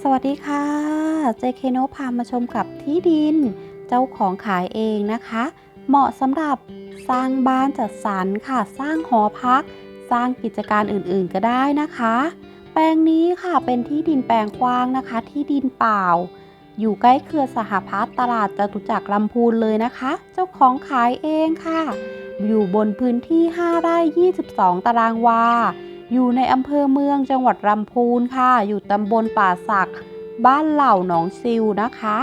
สวัสดีค่ะ เจเคโนพามาชมกับที่ดิน เจ้าของขายเองนะคะ เหมาะสำหรับสร้างบ้านจัดสรรค่ะ สร้างหอพัก สร้างกิจการอื่นๆก็ได้นะคะ แปลงนี้ค่ะเป็นที่ดินแปลงกว้างนะคะ ที่ดินเปล่า อยู่ใกล้เครือสหพัฒน์ตลาดจตุจักรลำพูนเลยนะคะ เจ้าของขายเองค่ะ อยู่บนพื้นที่ 5 ไร่ 22 ตารางวา อยู่ในอำเภอเมืองจังหวัดลำพูนค่ะ อยู่ตำบลป่าสัก บ้านเหล่าหนองซิวนะคะ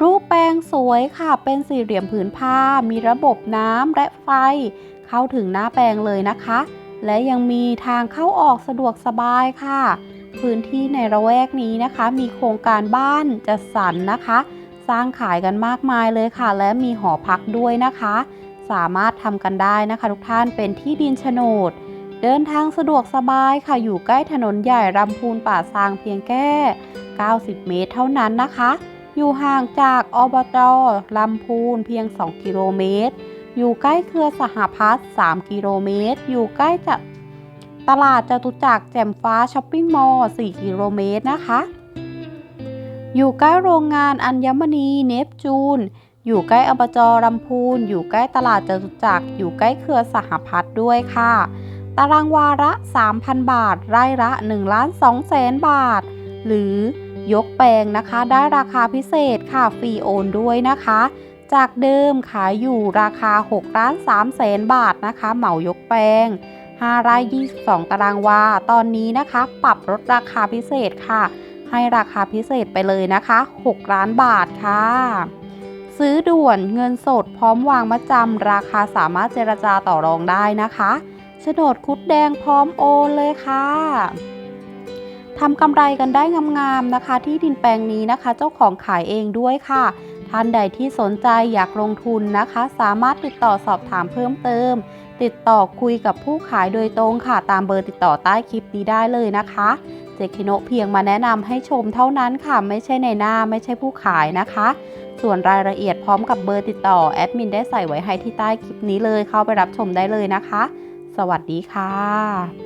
รูปแปลงสวยค่ะ เป็นสี่เหลี่ยมผืนผ้า มีระบบน้ำและไฟ เข้าถึงหน้าแปลงเลยนะคะ และยังมีทางเข้าออกสะดวกสบายค่ะ พื้นที่ในระแวกนี้นะคะ มีโครงการบ้านจัดสรรนะคะ สร้างขายกันมากมายเลยค่ะ และมีหอพักด้วยนะคะ สามารถทำกันได้นะคะ ทุกท่านเป็นที่ดินโฉนด เดินทางสะดวกสบายค่ะอยู่ใกล้ถนนใหญ่รำพูนป่าซางเพียงแค่ 90 เมตรเท่านั้นนะคะ อยู่ห่างจากอบตลำพูนเพียง 2 กิโลเมตร อยู่ใกล้เครือสหพัฒน์3กิโลเมตร อยู่ใกล้จะตลาดจตุจักรแจ่มฟ้าช้อปปิ้งมอลล์4กิโลเมตรนะคะ อยู่ใกล้โรงงานอัญมณีเนปจูน อยู่ใกล้อบจลำพูน อยู่ใกล้ตลาดจตุจักร อยู่ใกล้เครือสหพัฒน์ด้วยค่ะ ตารางวาละ3,000 บาท ไร่ละ1ล้าน2แสนบาท หรือยกแปลงนะคะ ได้ราคาพิเศษค่ะฟรีโอนด้วยนะคะ จากเดิมขายอยู่ราคา6ล้าน3แสนบาทนะคะ เหมายกแปลง5ไร่22 ตารางวา ตอนนี้นะคะ ปรับลดราคาพิเศษค่ะ ให้ราคาพิเศษไปเลยนะคะ 6 ล้านบาทค่ะ ซื้อด่วนเงินสดพร้อมวางมัดจำราคาสามารถเจรจาต่อรองได้นะคะ โฉนดคุดแดงพร้อมโอนเลยค่ะทำกำไรกันได้งามๆนะคะ ที่ดินแปลงนี้นะคะ เจ้าของขายเองด้วยค่ะ ท่านใดที่สนใจอยากลงทุนนะคะ สามารถติดต่อสอบถามเพิ่มเติม ติดต่อคุยกับผู้ขายโดยตรงค่ะ ตามเบอร์ติดต่อใต้คลิปนี้ได้เลยนะคะเจคิโนะเพียงมาแนะนำให้ชมเท่านั้นค่ะ ไม่ใช่ในหน้าไม่ใช่ผู้ขายนะคะ ส่วนรายละเอียดพร้อมกับเบอร์ติดต่อแอดมินได้ใส่ไว้ให้ที่ใต้คลิปนี้เลยเข้าไปรับชมได้เลยนะคะ สวัสดีค่ะ